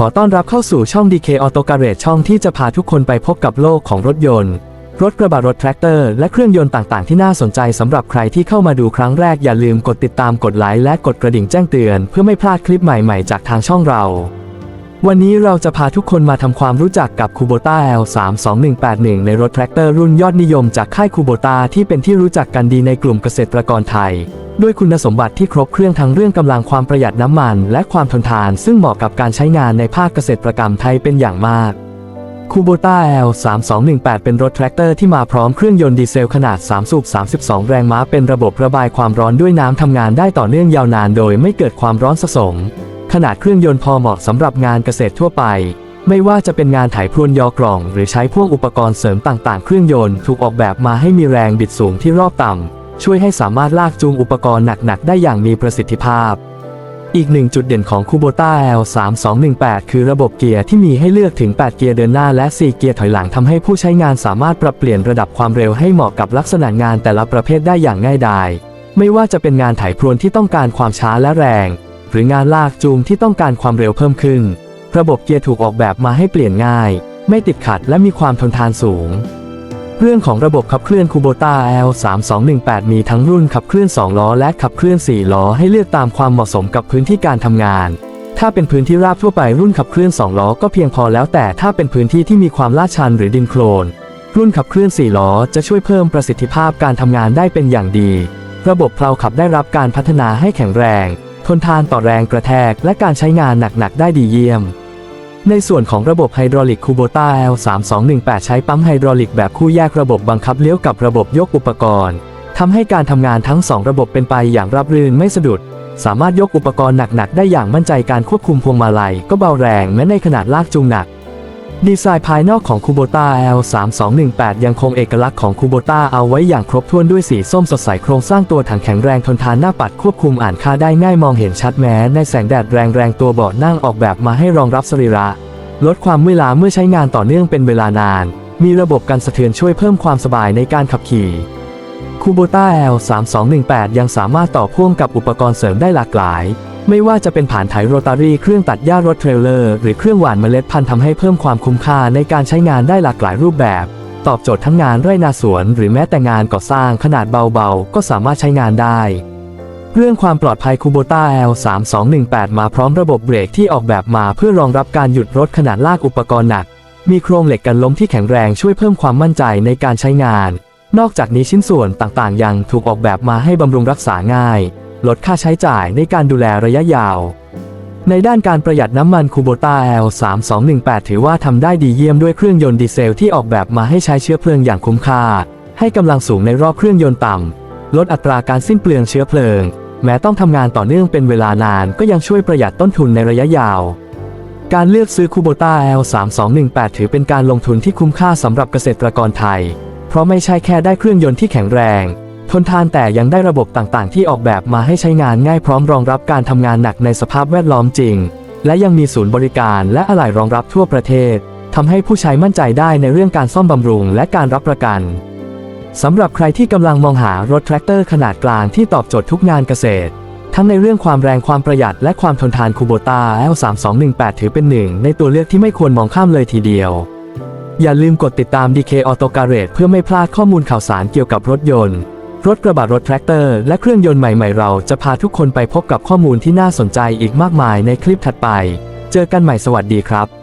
ขอต้อนรับเข้าสู่ช่อง DK Auto Garage ช่องที่จะพาทุกคนไปพบกับโลกของรถยนต์ รถกระบะรถแทรกเตอร์ และเครื่องยนต์ต่างๆ ที่น่าสนใจสำหรับใครที่เข้ามาดูครั้งแรกอย่าลืมกดติดตามกดไลค์และกดกระดิ่งแจ้งเตือน เพื่อไม่พลาดคลิปใหม่ๆ จากทางช่องเรา วันนี้เราจะพาทุกคนมาทำความรู้จักกับ Kubota L32181 ในรถแทรกเตอร์รุ่นยอดนิยมจากค่าย Kubota ที่เป็นที่รู้จักกันดีในกลุ่มเกษตรกรไทย ด้วยคุณสมบัติที่ครบเครื่องทั้งเรื่องกำลังความประหยัดน้ำมัน และความทนทาน ซึ่งเหมาะกับการใช้งานในภาคเกษตรกรรมไทยเป็นอย่างมาก Kubota L3218 เป็นรถแทรกเตอร์ที่มาพร้อมเครื่องยนต์ดีเซลขนาด 3 สูบ 32 แรงม้า เป็นระบบระบายความร้อนด้วยน้ำทำงานได้ต่อเนื่องยาวนานโดยไม่เกิดความร้อนสะสม ขนาดเครื่องยนต์พอเหมาะสำหรับงานเกษตรทั่วไป ไม่ว่าจะเป็นงานไถพรวนยอกล่อง หรือใช้พวกอุปกรณ์เสริมต่างๆ เครื่องยนต์ถูกออกแบบมาให้มีแรงบิดสูงที่รอบต่ำ ช่วยให้สามารถลากจูงอุปกรณ์หนักๆ ได้อย่างมีประสิทธิภาพ อีกหนึ่งจุดเด่นของ Kubota L3218 คือระบบเกียร์ที่มีให้เลือกถึง 8 เกียร์เดินหน้าและ 4 เกียร์ถอยหลังทำให้ผู้ใช้งานสามารถปรับเปลี่ยนระดับความเร็วให้เหมาะกับลักษณะงานแต่ละประเภทได้อย่างง่ายดายไม่ว่าจะเป็นงานไถพรวนที่ต้องการความช้าและแรง หรืองานลากจูงที่ต้องการความเร็วเพิ่มขึ้น ระบบเกียร์ถูกออกแบบมาให้เปลี่ยนง่าย ไม่ติดขัดและมีความทนทานสูง เรื่องของระบบขับเคลื่อน Kubota L3218 มีทั้งรุ่นขับเคลื่อน 2 ล้อและขับเคลื่อน 4 ล้อให้เลือกตามความเหมาะสมกับพื้นที่การทำงาน ถ้าเป็นพื้นที่ราบทั่วไปรุ่นขับเคลื่อน 2 ล้อก็เพียงพอแล้วแต่ถ้าเป็นพื้นที่ที่มีความลาดชันหรือดินโคลน รุ่นขับเคลื่อน 4 ล้อจะช่วยเพิ่มประสิทธิภาพการทำงานได้เป็นอย่างดี ระบบเพลาขับได้รับการพัฒนาให้แข็งแรง ทนทานต่อแรงกระแทกและการใช้งานหนักๆได้ดีเยี่ยม ในส่วนของระบบไฮดรอลิกคูโบต้า L3218 ใช้ปั๊มไฮดรอลิกแบบคู่แยกระบบบังคับเลี้ยวกับระบบยกอุปกรณ์ทำให้การทำงานทั้ง 2 ระบบเป็นไปอย่างราบรื่นไม่สะดุด สามารถยกอุปกรณ์หนักๆ ได้อย่างมั่นใจการควบคุมพวงมาลัย ก็เบาแรงแม้ในขนาดลากจูงหนัก ดีไซน์ภายนอกของ Kubota L3218 ยังคงเอกลักษณ์ของ Kubota เอาไว้อย่างครบถ้วนด้วยสีส้มสดใสโครงสร้างตัวถังแข็งแรงทนทานหน้าปัดควบคุมอ่านค่าได้ง่ายมองเห็นชัดแม้ในแสงแดดแรงๆตัวเบาะนั่งออกแบบมาให้รองรับสรีระ ลดความเมื่อยล้าเมื่อใช้งานต่อเนื่องเป็นเวลานาน มีระบบกันสะเทือนช่วยเพิ่มความสบายในการขับขี่ Kubota L3218 ยังสามารถต่อพ่วงกับอุปกรณ์เสริมได้หลากหลาย ไม่ว่าจะเป็นผ่านไถโรตารี่เครื่องตัดหญ้ารถเทรลเลอร์หรือเครื่องหว่านเมล็ดพันธุ์ทำให้เพิ่มความคุ้มค่าในการใช้งานได้หลากหลายรูปแบบ ตอบโจทย์ทั้งงานไร่นาสวน หรือแม้แต่งานก่อสร้างขนาดเบาๆ ก็สามารถใช้งานได้ เรื่องความปลอดภัย Kubota L3218 มาพร้อมระบบเบรกที่ออกแบบมาเพื่อรองรับการหยุดรถขนาดลากอุปกรณ์หนัก มีโครงเหล็กกันล้มที่แข็งแรงช่วยเพิ่มความมั่นใจในการใช้งาน นอกจากนี้ชิ้นส่วนต่างๆ ยังถูกออกแบบมาให้บำรุงรักษาง่าย ลดค่าใช้จ่ายในการดูแลระยะยาว ในด้านการประหยัดน้ำมัน Kubota L3218 ถือว่าทำได้ดีเยี่ยมด้วยเครื่องยนต์ดีเซลที่ออกแบบมาให้ใช้เชื้อเพลิงอย่างคุ้มค่า ให้กำลังสูงในรอบเครื่องยนต์ต่ำ ลดอัตราการสิ้นเปลืองเชื้อเพลิง แม้ต้องทำงานต่อเนื่องเป็นเวลานานก็ยังช่วยประหยัดต้นทุนในระยะยาวการเลือกซื้อ Kubota L3218 ถือเป็นการลงทุนที่คุ้มค่าสำหรับเกษตรกรไทย เพราะไม่ใช่แค่ได้เครื่องยนต์ที่แข็งแรง ทนทานแต่ยังได้ระบบต่างๆ ที่ออกแบบมาให้ใช้งานง่ายพร้อมรองรับการทำงานหนักในสภาพแวดล้อมจริง และยังมีศูนย์บริการและอะไหล่รองรับทั่วประเทศทำให้ผู้ใช้มั่นใจได้ในเรื่องการซ่อมบำรุงและการรับประกันสำหรับใครที่กำลังมองหารถแทรกเตอร์ขนาดกลางที่ตอบโจทย์ทุกงานเกษตร ทั้งในเรื่องความแรงความประหยัดและความทนทาน Kubota L3218 ถือเป็นหนึ่งในตัวเลือกที่ไม่ควรมองข้ามเลยทีเดียว อย่าลืมกดติดตาม DK Auto Garage เพื่อไม่พลาดข้อมูลข่าวสารเกี่ยวกับรถยนต์ รถกระบะรถแทรกเตอร์และเครื่องยนต์ใหม่ ๆ เราจะพาทุกคนไปพบกับข้อมูลที่น่าสนใจอีกมากมายในคลิปถัดไป เจอกันใหม่สวัสดีครับ